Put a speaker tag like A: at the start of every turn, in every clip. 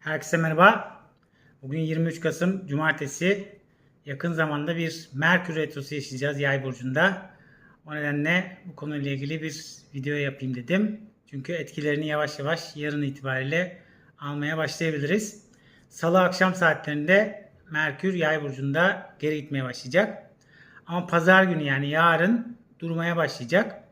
A: Herkese merhaba. Bugün 23 Kasım Cumartesi. Yakın zamanda bir Merkür Retrosu yaşayacağız Yay burcunda. O nedenle bu konuyla ilgili bir video yapayım dedim. Çünkü etkilerini yavaş yavaş yarın itibariyle almaya başlayabiliriz. Salı akşam saatlerinde Merkür Yay burcunda geri gitmeye başlayacak. Ama pazar günü yani yarın durmaya başlayacak.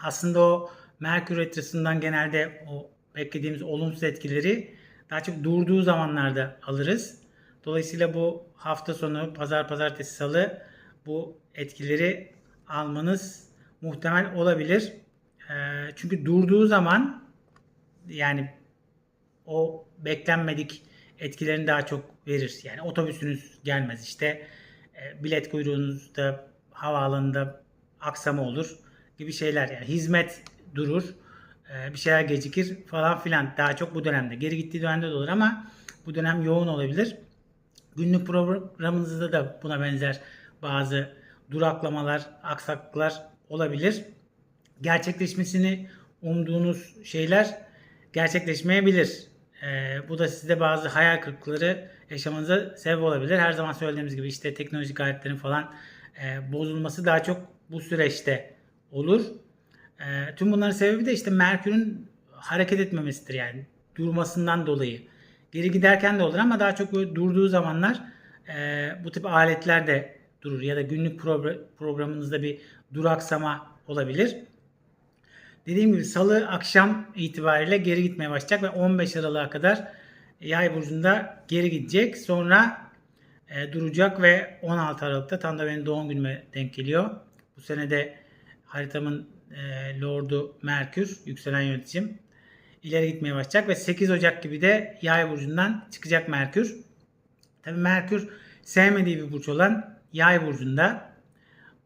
A: Aslında o Merkür Retrosu'ndan genelde o beklediğimiz olumsuz etkileri daha çok durduğu zamanlarda alırız. Dolayısıyla bu hafta sonu pazar pazartesi salı bu etkileri almanız muhtemel olabilir. Ee, çünkü durduğu zaman yani o beklenmedik etkilerini daha çok verir. Yani otobüsünüz gelmez işte e, bilet kuyruğunuzda havaalanında aksama olur gibi şeyler. Yani hizmet durur bir şeyler gecikir falan filan. Daha çok bu dönemde. Geri gittiği dönemde de olur ama bu dönem yoğun olabilir. Günlük programınızda da buna benzer bazı duraklamalar, aksaklıklar olabilir. Gerçekleşmesini umduğunuz şeyler gerçekleşmeyebilir. Ee, bu da sizde bazı hayal kırıklıkları yaşamanıza sebep olabilir. Her zaman söylediğimiz gibi işte teknolojik aletlerin falan e, bozulması daha çok bu süreçte olur. E, tüm bunların sebebi de işte Merkür'ün hareket etmemesidir yani durmasından dolayı. Geri giderken de olur ama daha çok böyle durduğu zamanlar e, bu tip aletler de durur ya da günlük progr- programınızda bir duraksama olabilir. Dediğim gibi salı akşam itibariyle geri gitmeye başlayacak ve 15 Aralık'a kadar Yay burcunda geri gidecek. Sonra e, duracak ve 16 Aralık'ta tam da benim doğum günüme denk geliyor. Bu sene de haritamın e, Lord'u Merkür, yükselen yöneticim ileri gitmeye başlayacak ve 8 Ocak gibi de Yay burcundan çıkacak Merkür. Tabii Merkür sevmediği bir burç olan Yay burcunda.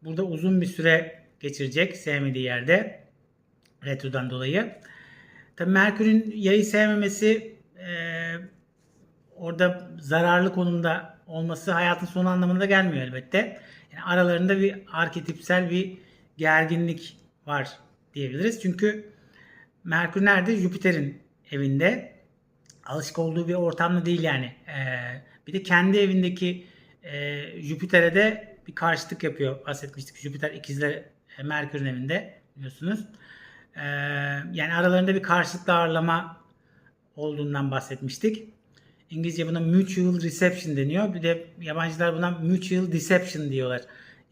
A: Burada uzun bir süre geçirecek sevmediği yerde retrodan dolayı. Tabii Merkür'ün Yay'ı sevmemesi e, orada zararlı konumda olması hayatın sonu anlamında gelmiyor elbette. Yani aralarında bir arketipsel bir gerginlik var diyebiliriz. Çünkü Merkür nerede? Jüpiter'in evinde. Alışık olduğu bir ortamda değil yani. Ee, bir de kendi evindeki e, Jüpiter'e de bir karşıtlık yapıyor. Bahsetmiştik. Jüpiter ikizler e, Merkür'ün evinde biliyorsunuz. Ee, yani aralarında bir karşılıklı ağırlama olduğundan bahsetmiştik. İngilizce buna mutual reception deniyor. Bir de yabancılar buna mutual deception diyorlar.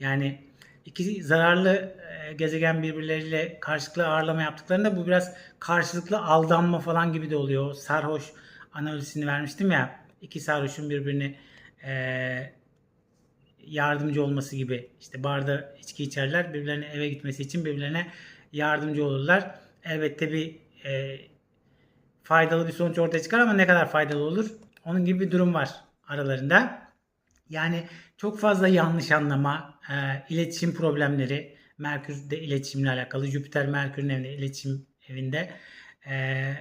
A: Yani iki zararlı gezegen birbirleriyle karşılıklı ağırlama yaptıklarında bu biraz karşılıklı aldanma falan gibi de oluyor. Sarhoş analizini vermiştim ya. İki sarhoşun birbirini e, yardımcı olması gibi. İşte barda içki içerler. Birbirlerine eve gitmesi için birbirlerine yardımcı olurlar. Elbette bir e, faydalı bir sonuç ortaya çıkar ama ne kadar faydalı olur? Onun gibi bir durum var aralarında. Yani çok fazla yanlış anlama, e, iletişim problemleri, Merkür'de iletişimle alakalı, Jüpiter Merkür'ün evinde, iletişim evinde e,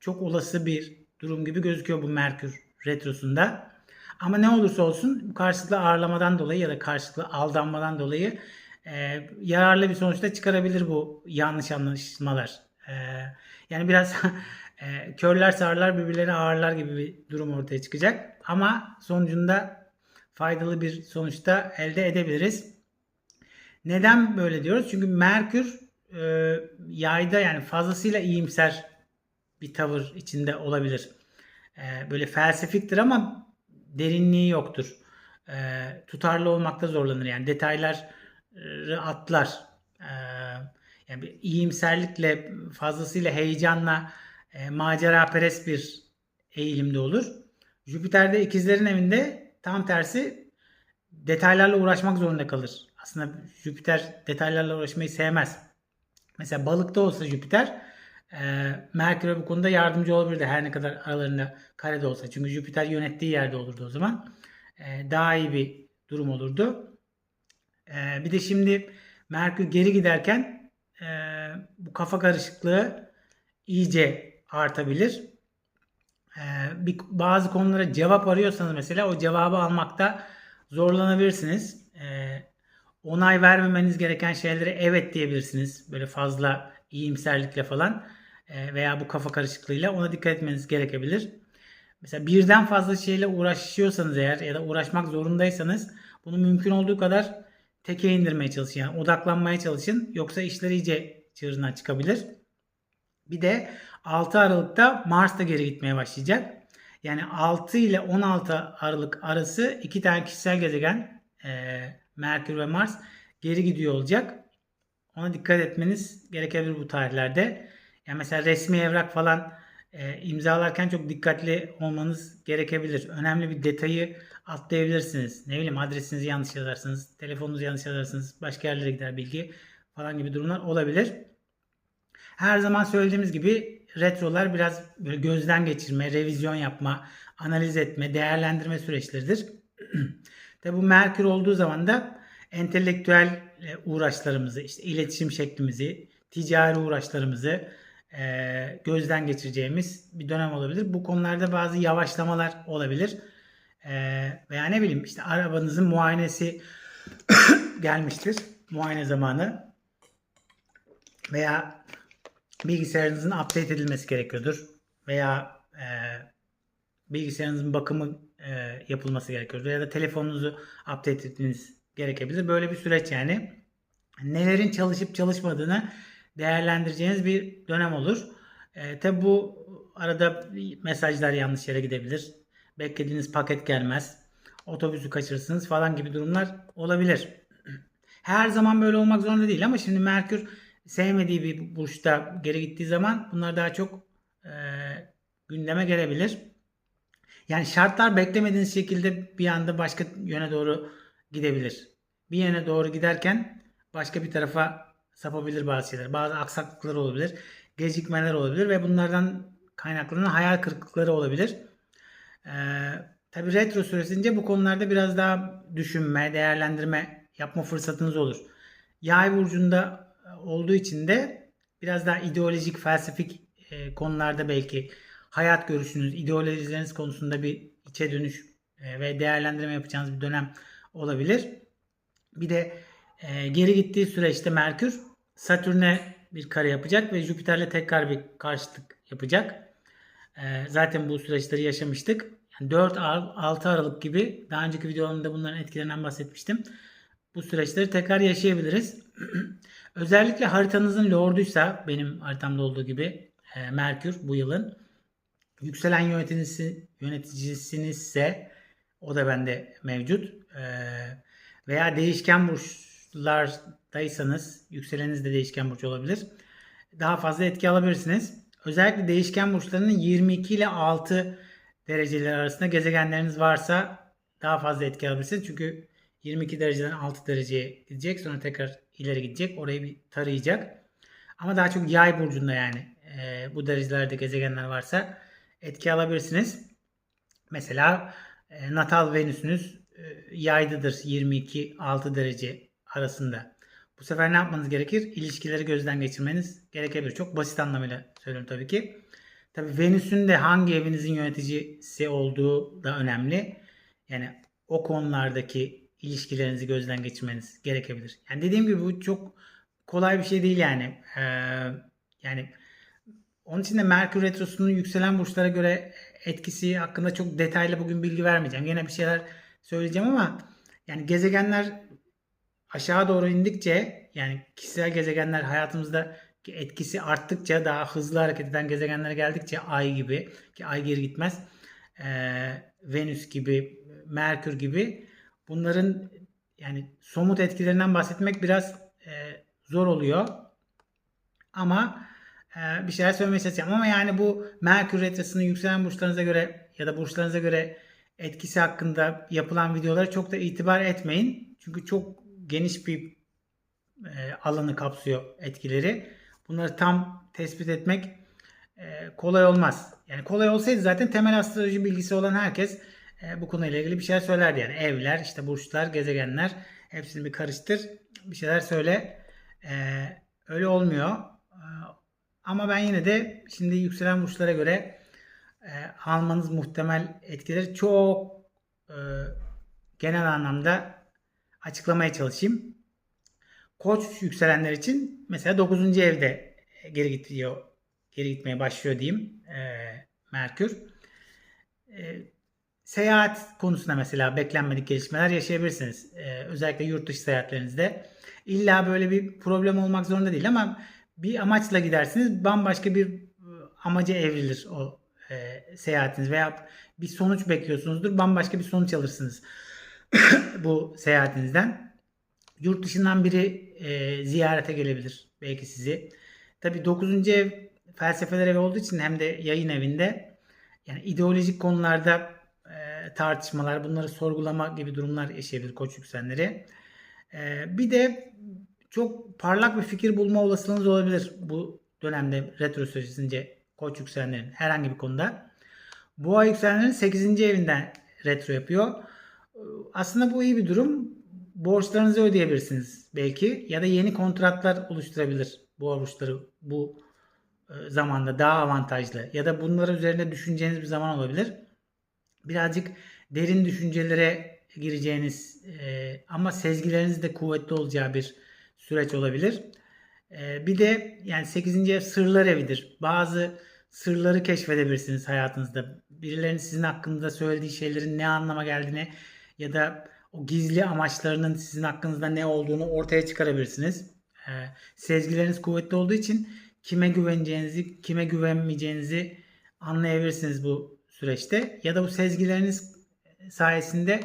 A: çok olası bir durum gibi gözüküyor bu Merkür retrosunda. Ama ne olursa olsun karşılıklı ağırlamadan dolayı ya da karşılıklı aldanmadan dolayı e, yararlı bir sonuçta çıkarabilir bu yanlış anlaşılmalar. E, yani biraz e, körler sağırlar birbirlerine ağırlar gibi bir durum ortaya çıkacak. Ama sonucunda faydalı bir sonuçta elde edebiliriz. Neden böyle diyoruz? Çünkü Merkür e, yayda yani fazlasıyla iyimser bir tavır içinde olabilir. E, böyle felsefiktir ama derinliği yoktur. E, tutarlı olmakta zorlanır yani detayları atlar. E, yani bir iyimserlikle fazlasıyla heyecanla e, macera perest bir eğilimde olur. Jüpiter'de ikizlerin evinde tam tersi detaylarla uğraşmak zorunda kalır. Aslında Jüpiter detaylarla uğraşmayı sevmez. Mesela balıkta olsa Jüpiter e, Merkür'e bu konuda yardımcı olabilirdi her ne kadar aralarında karede olsa. Çünkü Jüpiter yönettiği yerde olurdu o zaman. E, daha iyi bir durum olurdu. E, bir de şimdi Merkür geri giderken e, bu kafa karışıklığı iyice artabilir. Ee, bir, bazı konulara cevap arıyorsanız mesela o cevabı almakta zorlanabilirsiniz. Ee, onay vermemeniz gereken şeylere evet diyebilirsiniz. Böyle fazla iyimserlikle falan ee, veya bu kafa karışıklığıyla ona dikkat etmeniz gerekebilir. mesela birden fazla şeyle uğraşıyorsanız eğer ya da uğraşmak zorundaysanız bunu mümkün olduğu kadar teke indirmeye çalışın. Yani odaklanmaya çalışın. Yoksa işler iyice çığırından çıkabilir. Bir de 6 Aralık'ta Mars da geri gitmeye başlayacak. Yani 6 ile 16 Aralık arası iki tane kişisel gezegen e, Merkür ve Mars geri gidiyor olacak. Ona dikkat etmeniz gerekebilir bu tarihlerde. Yani mesela resmi evrak falan e, imzalarken çok dikkatli olmanız gerekebilir. Önemli bir detayı atlayabilirsiniz. Ne bileyim adresinizi yanlış yazarsınız, telefonunuzu yanlış yazarsınız, başka yerlere gider bilgi falan gibi durumlar olabilir. Her zaman söylediğimiz gibi retrolar biraz böyle gözden geçirme, revizyon yapma, analiz etme, değerlendirme süreçleridir. Tabi bu Merkür olduğu zaman da entelektüel e, uğraşlarımızı, işte iletişim şeklimizi, ticari uğraşlarımızı e, gözden geçireceğimiz bir dönem olabilir. Bu konularda bazı yavaşlamalar olabilir. E, veya ne bileyim işte arabanızın muayenesi gelmiştir. Muayene zamanı. Veya bilgisayarınızın update edilmesi gerekiyordur. Veya e, bilgisayarınızın bakımı e, yapılması gerekiyordur. Ya da telefonunuzu update etmeniz gerekebilir. Böyle bir süreç yani. Nelerin çalışıp çalışmadığını değerlendireceğiniz bir dönem olur. E, Tabi bu arada mesajlar yanlış yere gidebilir. Beklediğiniz paket gelmez. Otobüsü kaçırırsınız falan gibi durumlar olabilir. Her zaman böyle olmak zorunda değil ama şimdi Merkür sevmediği bir burçta geri gittiği zaman bunlar daha çok e, gündeme gelebilir. Yani şartlar beklemediğiniz şekilde bir anda başka yöne doğru gidebilir. Bir yöne doğru giderken başka bir tarafa sapabilir bazı şeyler. Bazı aksaklıklar olabilir. Gecikmeler olabilir ve bunlardan kaynaklanan hayal kırıklıkları olabilir. Ee, Tabi retro süresince bu konularda biraz daha düşünme, değerlendirme yapma fırsatınız olur. Yay burcunda olduğu için de biraz daha ideolojik, felsefik e, konularda belki hayat görüşünüz, ideolojileriniz konusunda bir içe dönüş e, ve değerlendirme yapacağınız bir dönem olabilir. Bir de e, geri gittiği süreçte Merkür Satürn'e bir kare yapacak ve Jüpiter'le tekrar bir karşıtlık yapacak. E, zaten bu süreçleri yaşamıştık. Yani 4-6 Aralık gibi daha önceki videolarımda bunların etkilerinden bahsetmiştim. Bu süreçleri tekrar yaşayabiliriz. Özellikle haritanızın lorduysa benim haritamda olduğu gibi Merkür bu yılın yükselen yöneticisi, yöneticisiniz o da bende mevcut. E, veya değişken burçlardaysanız yükseleniniz de değişken burç olabilir. Daha fazla etki alabilirsiniz. Özellikle değişken burçlarının 22 ile 6 dereceler arasında gezegenleriniz varsa daha fazla etki alabilirsiniz. Çünkü 22 dereceden 6 dereceye gidecek. Sonra tekrar ileri gidecek. Orayı bir tarayacak. Ama daha çok yay burcunda yani e, bu derecelerde gezegenler varsa etki alabilirsiniz. Mesela e, natal venüsünüz e, yaydıdır 22-6 derece arasında. Bu sefer ne yapmanız gerekir? İlişkileri gözden geçirmeniz gerekebilir. Çok basit anlamıyla söylüyorum tabii ki. Tabii Venüs'ün de hangi evinizin yöneticisi olduğu da önemli. Yani o konulardaki ilişkilerinizi gözden geçirmeniz gerekebilir. Yani dediğim gibi bu çok kolay bir şey değil yani. Ee, yani onun için de Merkür Retrosu'nun yükselen burçlara göre etkisi hakkında çok detaylı bugün bilgi vermeyeceğim. Yine bir şeyler söyleyeceğim ama yani gezegenler aşağı doğru indikçe yani kişisel gezegenler hayatımızda etkisi arttıkça daha hızlı hareket eden gezegenlere geldikçe ay gibi ki ay geri gitmez e, Venüs gibi Merkür gibi bunların yani somut etkilerinden bahsetmek biraz e, zor oluyor ama bir şeyler söylemeye çalışacağım ama yani bu Merkür retrosunun yükselen burçlarınıza göre ya da burçlarınıza göre etkisi hakkında yapılan videolara çok da itibar etmeyin çünkü çok geniş bir e, alanı kapsıyor etkileri. Bunları tam tespit etmek e, kolay olmaz. Yani kolay olsaydı zaten temel astroloji bilgisi olan herkes e, bu konuyla ilgili bir şeyler söylerdi. Yani evler, işte burçlar, gezegenler hepsini bir karıştır. Bir şeyler söyle. Öyle olmuyor. Ama ben yine de şimdi yükselen burçlara göre e, almanız muhtemel etkileri çok e, genel anlamda açıklamaya çalışayım. Koç yükselenler için mesela 9. evde geri gidiyor, geri gitmeye başlıyor diyeyim e, Merkür. e, seyahat konusunda mesela beklenmedik gelişmeler yaşayabilirsiniz. E, özellikle yurt dışı seyahatlerinizde. İlla böyle bir problem olmak zorunda değil ama bir amaçla gidersiniz. Bambaşka bir amaca evrilir o e, seyahatiniz veya bir sonuç bekliyorsunuzdur. Bambaşka bir sonuç alırsınız bu seyahatinizden. Yurt dışından biri e, ziyarete gelebilir belki sizi. Tabii 9. ev felsefeler evi olduğu için hem de yayın evinde yani ideolojik konularda e, tartışmalar, bunları sorgulama gibi durumlar yaşayabilir koç yükselenleri. E, bir de çok parlak bir fikir bulma olasılığınız olabilir bu dönemde retro sürecince koç yükselenlerin herhangi bir konuda. Boğa yükselenlerin 8. evinden retro yapıyor. Aslında bu iyi bir durum. Borçlarınızı ödeyebilirsiniz belki ya da yeni kontratlar oluşturabilir boğa burçları bu e, zamanda daha avantajlı ya da bunları üzerinde düşüneceğiniz bir zaman olabilir. Birazcık derin düşüncelere gireceğiniz e, ama sezgileriniz de kuvvetli olacağı bir süreç olabilir. E, bir de yani 8. ev sırlar evidir. Bazı sırları keşfedebilirsiniz hayatınızda. Birilerinin sizin hakkında söylediği şeylerin ne anlama geldiğini ya da o gizli amaçlarının sizin hakkınızda ne olduğunu ortaya çıkarabilirsiniz. E, sezgileriniz kuvvetli olduğu için kime güveneceğinizi, kime güvenmeyeceğinizi anlayabilirsiniz bu süreçte. Ya da bu sezgileriniz sayesinde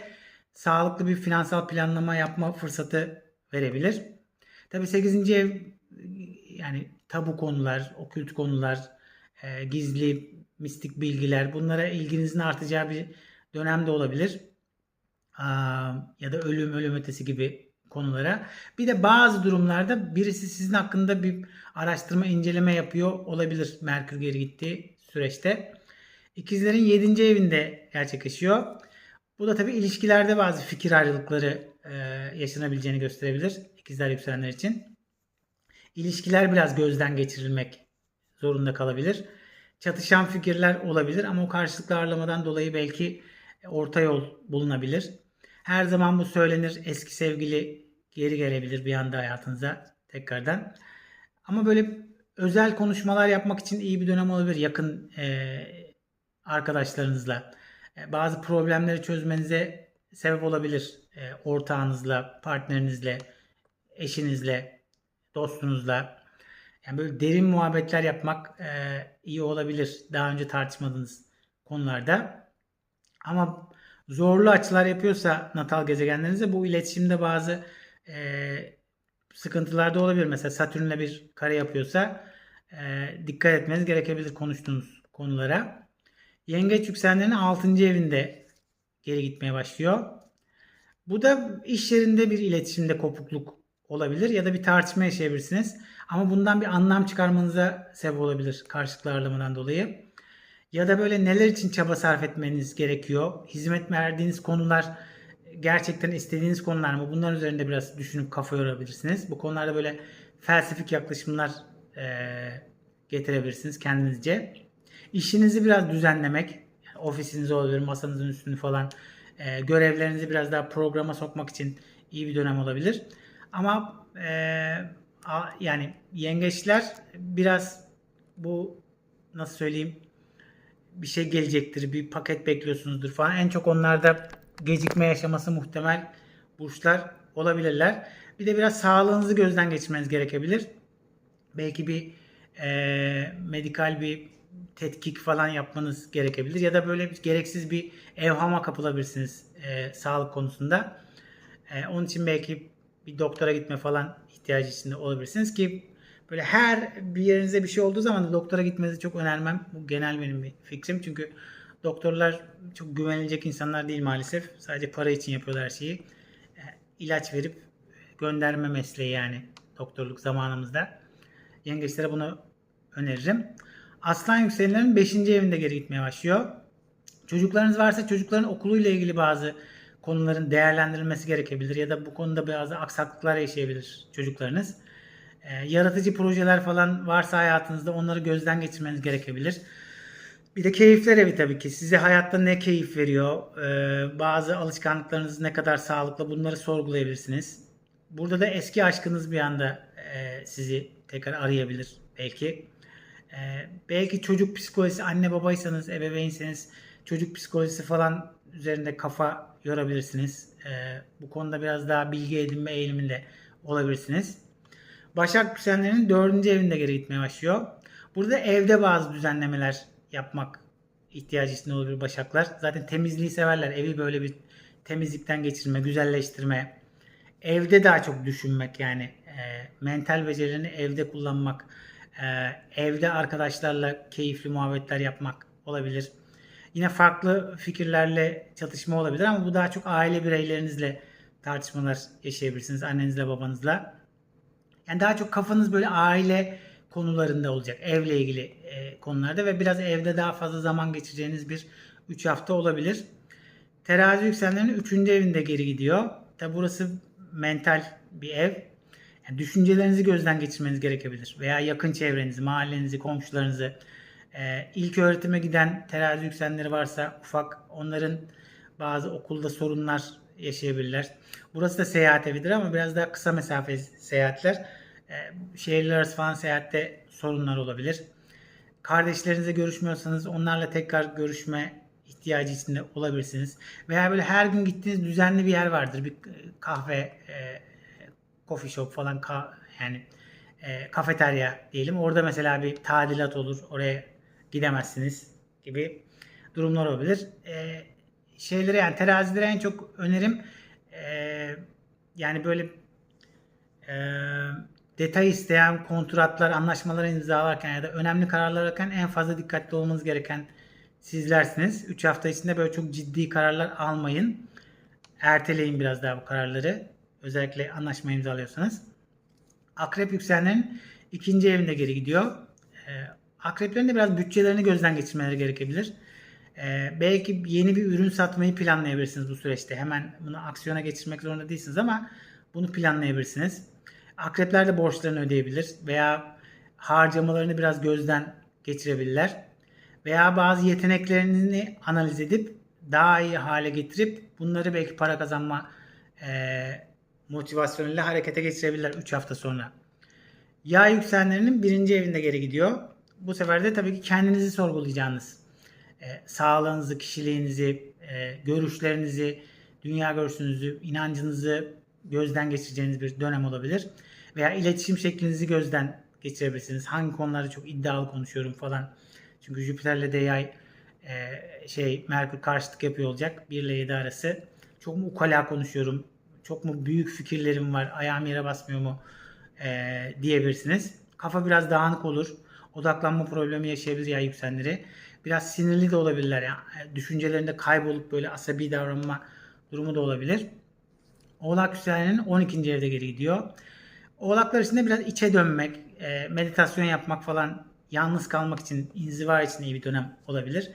A: sağlıklı bir finansal planlama yapma fırsatı verebilir. Tabi 8. ev yani tabu konular, okült konular, e, gizli, mistik bilgiler bunlara ilginizin artacağı bir dönemde olabilir. Aa, ya da ölüm, ölüm ötesi gibi konulara. Bir de bazı durumlarda birisi sizin hakkında bir araştırma, inceleme yapıyor olabilir Merkür geri gittiği süreçte. İkizlerin 7. evinde gerçekleşiyor. Bu da tabii ilişkilerde bazı fikir ayrılıkları e, yaşanabileceğini gösterebilir ikizler yükselenler için. İlişkiler biraz gözden geçirilmek zorunda kalabilir. Çatışan fikirler olabilir ama o karşılıklı ağırlamadan dolayı belki orta yol bulunabilir. Her zaman bu söylenir. Eski sevgili geri gelebilir bir anda hayatınıza tekrardan. Ama böyle özel konuşmalar yapmak için iyi bir dönem olabilir yakın e, arkadaşlarınızla. E, bazı problemleri çözmenize sebep olabilir. E, ortağınızla, partnerinizle, eşinizle, dostunuzla. Yani böyle derin muhabbetler yapmak e, iyi olabilir. Daha önce tartışmadığınız konularda. Ama zorlu açılar yapıyorsa natal gezegenlerinize bu iletişimde bazı e, sıkıntılar da olabilir. Mesela Satürn'le bir kare yapıyorsa e, dikkat etmeniz gerekebilir konuştuğunuz konulara. Yengeç yükselenlerin 6. evinde geri gitmeye başlıyor. Bu da iş yerinde bir iletişimde kopukluk olabilir ya da bir tartışma yaşayabilirsiniz. Ama bundan bir anlam çıkarmanıza sebep olabilir karşılıklı ağırlamadan dolayı. Ya da böyle neler için çaba sarf etmeniz gerekiyor? Hizmet verdiğiniz konular gerçekten istediğiniz konular mı? Bunların üzerinde biraz düşünüp kafa yorabilirsiniz. Bu konularda böyle felsefik yaklaşımlar e, getirebilirsiniz kendinizce. İşinizi biraz düzenlemek, ofisiniz olabilir, masanızın üstünü falan, e, görevlerinizi biraz daha programa sokmak için iyi bir dönem olabilir. Ama e, a, yani yengeçler biraz bu nasıl söyleyeyim bir şey gelecektir, bir paket bekliyorsunuzdur falan. En çok onlarda gecikme yaşaması muhtemel burçlar olabilirler. Bir de biraz sağlığınızı gözden geçirmeniz gerekebilir. Belki bir e, medikal bir tetkik falan yapmanız gerekebilir. Ya da böyle bir, gereksiz bir evhama kapılabilirsiniz e, sağlık konusunda. E, onun için belki bir doktora gitme falan ihtiyacı içinde olabilirsiniz ki böyle her bir yerinize bir şey olduğu zaman da doktora gitmenizi çok önermem. Bu genel benim bir fikrim. Çünkü doktorlar çok güvenilecek insanlar değil maalesef. Sadece para için yapıyorlar şeyi. E, ilaç verip gönderme mesleği yani doktorluk zamanımızda. Yengeçlere bunu öneririm. Aslan yükselenlerin 5. evinde geri gitmeye başlıyor. Çocuklarınız varsa çocukların okuluyla ilgili bazı konuların değerlendirilmesi gerekebilir ya da bu konuda bazı aksaklıklar yaşayabilir çocuklarınız. Ee, yaratıcı projeler falan varsa hayatınızda onları gözden geçirmeniz gerekebilir. Bir de keyifler evi tabii ki. Size hayatta ne keyif veriyor? Ee, bazı alışkanlıklarınız ne kadar sağlıklı bunları sorgulayabilirsiniz. Burada da eski aşkınız bir anda e, sizi tekrar arayabilir belki. Ee, belki çocuk psikolojisi anne babaysanız, ebeveynseniz çocuk psikolojisi falan üzerinde kafa yorabilirsiniz. Ee, bu konuda biraz daha bilgi edinme eğiliminde olabilirsiniz. Başak yükselenlerin dördüncü evinde geri gitmeye başlıyor. Burada evde bazı düzenlemeler yapmak ihtiyacı içinde olabilir Başaklar. Zaten temizliği severler. Evi böyle bir temizlikten geçirme, güzelleştirme. Evde daha çok düşünmek yani. E, mental becerilerini evde kullanmak. e, evde arkadaşlarla keyifli muhabbetler yapmak olabilir. Yine farklı fikirlerle çatışma olabilir ama bu daha çok aile bireylerinizle tartışmalar yaşayabilirsiniz. Annenizle babanızla. Yani daha çok kafanız böyle aile konularında olacak. Evle ilgili e, konularda ve biraz evde daha fazla zaman geçireceğiniz bir 3 hafta olabilir. Terazi yükselenlerin 3. evinde geri gidiyor. Tabi burası mental bir ev. Yani düşüncelerinizi gözden geçirmeniz gerekebilir. Veya yakın çevrenizi, mahallenizi, komşularınızı. E, ilk öğretime giden terazi yükselenleri varsa ufak onların bazı okulda sorunlar yaşayabilirler. Burası da seyahat evidir ama biraz daha kısa mesafe seyahatler. E, şehirler arası falan seyahatte sorunlar olabilir. Kardeşlerinizle görüşmüyorsanız onlarla tekrar görüşme ihtiyacı içinde olabilirsiniz. Veya böyle her gün gittiğiniz düzenli bir yer vardır. Bir kahve, e, coffee shop falan ka- yani e, kafeterya diyelim. Orada mesela bir tadilat olur. Oraya gidemezsiniz gibi durumlar olabilir. E, şeylere yani terazilere en çok önerim e, yani böyle e, detay isteyen kontratlar, anlaşmaları imzalarken ya da önemli kararlar alırken en fazla dikkatli olmanız gereken sizlersiniz. 3 hafta içinde böyle çok ciddi kararlar almayın. Erteleyin biraz daha bu kararları. Özellikle anlaşma imzalıyorsanız. Akrep yükselenlerin ikinci evinde geri gidiyor. Ee, Akreplerin de biraz bütçelerini gözden geçirmeleri gerekebilir. Ee, belki yeni bir ürün satmayı planlayabilirsiniz bu süreçte. Hemen bunu aksiyona geçirmek zorunda değilsiniz ama bunu planlayabilirsiniz. Akrepler de borçlarını ödeyebilir veya harcamalarını biraz gözden geçirebilirler. Veya bazı yeteneklerini analiz edip daha iyi hale getirip bunları belki para kazanma e, motivasyonuyla harekete geçirebilirler 3 hafta sonra. Yay yükselenlerinin birinci evinde geri gidiyor. Bu sefer de tabii ki kendinizi sorgulayacağınız, e, sağlığınızı, kişiliğinizi, e, görüşlerinizi, dünya görüşünüzü, inancınızı gözden geçireceğiniz bir dönem olabilir. Veya iletişim şeklinizi gözden geçirebilirsiniz. Hangi konularda çok iddialı konuşuyorum falan. Çünkü Jüpiter'le de yay e, şey Merkür karşıtlık yapıyor olacak. 1 ile 7 arası. Çok mu ukala konuşuyorum? Çok mu büyük fikirlerim var? Ayağım yere basmıyor mu? E, diyebilirsiniz. Kafa biraz dağınık olur. Odaklanma problemi yaşayabilir yay yükselenleri. Biraz sinirli de olabilirler. Yani düşüncelerinde kaybolup böyle asabi davranma durumu da olabilir. Oğlak yükseleninin 12. evde geri gidiyor. Oğlaklar için de biraz içe dönmek, e, meditasyon yapmak falan yalnız kalmak için, inziva için iyi bir dönem olabilir.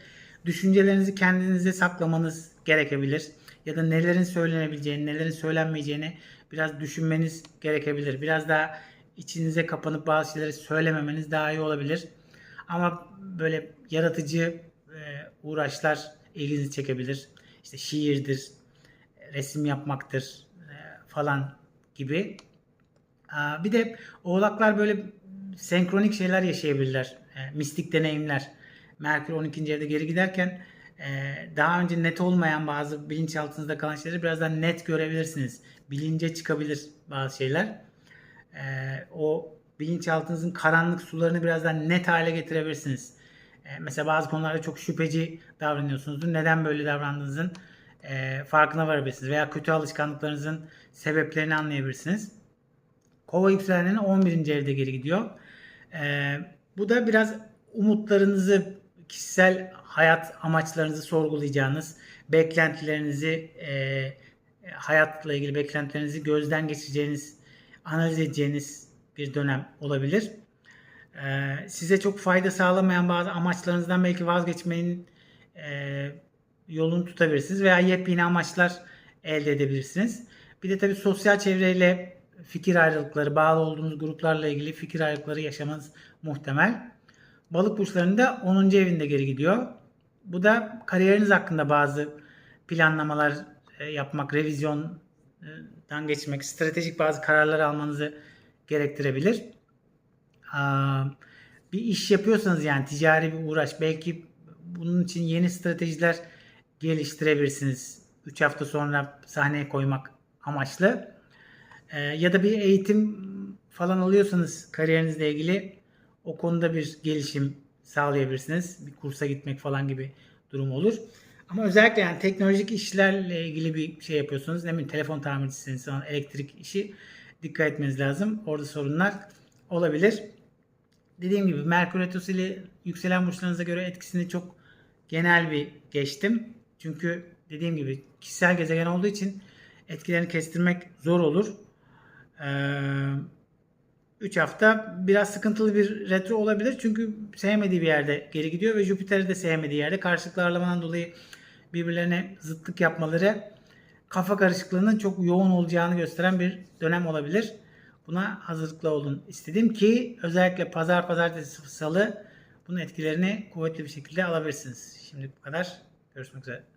A: Düşüncelerinizi kendinize saklamanız gerekebilir. Ya da nelerin söylenebileceğini, nelerin söylenmeyeceğini biraz düşünmeniz gerekebilir. Biraz daha içinize kapanıp bazı şeyleri söylememeniz daha iyi olabilir. Ama böyle yaratıcı e, uğraşlar ilginizi çekebilir. İşte şiirdir, resim yapmaktır e, falan gibi. Bir de oğlaklar böyle senkronik şeyler yaşayabilirler. E, mistik deneyimler. Merkür 12. evde geri giderken daha önce net olmayan bazı bilinçaltınızda kalan şeyleri biraz daha net görebilirsiniz. Bilince çıkabilir bazı şeyler. E, o bilinçaltınızın karanlık sularını biraz daha net hale getirebilirsiniz. E, mesela bazı konularda çok şüpheci davranıyorsunuzdur. Neden böyle davrandığınızın e, farkına varabilirsiniz. Veya kötü alışkanlıklarınızın sebeplerini anlayabilirsiniz. Kova yükselenlerin 11. evde geri gidiyor. Ee, bu da biraz umutlarınızı, kişisel hayat amaçlarınızı sorgulayacağınız, beklentilerinizi, e, hayatla ilgili beklentilerinizi gözden geçireceğiniz, analiz edeceğiniz bir dönem olabilir. Ee, size çok fayda sağlamayan bazı amaçlarınızdan belki vazgeçmeyin e, yolunu tutabilirsiniz veya yepyeni amaçlar elde edebilirsiniz. Bir de tabii sosyal çevreyle fikir ayrılıkları, bağlı olduğunuz gruplarla ilgili fikir ayrılıkları yaşamanız muhtemel. Balık burçlarında 10. evinde geri gidiyor. Bu da kariyeriniz hakkında bazı planlamalar e, yapmak, revizyondan geçmek, stratejik bazı kararlar almanızı gerektirebilir. Bir iş yapıyorsanız yani ticari bir uğraş belki bunun için yeni stratejiler geliştirebilirsiniz. 3 hafta sonra sahneye koymak amaçlı. Ee, ya da bir eğitim falan alıyorsanız kariyerinizle ilgili o konuda bir gelişim sağlayabilirsiniz. Bir kursa gitmek falan gibi durum olur. Ama özellikle yani teknolojik işlerle ilgili bir şey yapıyorsunuz. Ne bileyim telefon tamircisiniz falan elektrik işi dikkat etmeniz lazım. Orada sorunlar olabilir. Dediğim gibi Merkür Retrosu ile yükselen burçlarınıza göre etkisini çok genel bir geçtim. Çünkü dediğim gibi kişisel gezegen olduğu için etkilerini kestirmek zor olur. Ee, 3 hafta biraz sıkıntılı bir retro olabilir. Çünkü sevmediği bir yerde geri gidiyor ve Jüpiter'i de sevmediği yerde karşılıklı ağırlamadan dolayı birbirlerine zıtlık yapmaları kafa karışıklığının çok yoğun olacağını gösteren bir dönem olabilir. Buna hazırlıklı olun istedim ki özellikle pazar, pazartesi, salı bunun etkilerini kuvvetli bir şekilde alabilirsiniz. Şimdi bu kadar. Görüşmek üzere.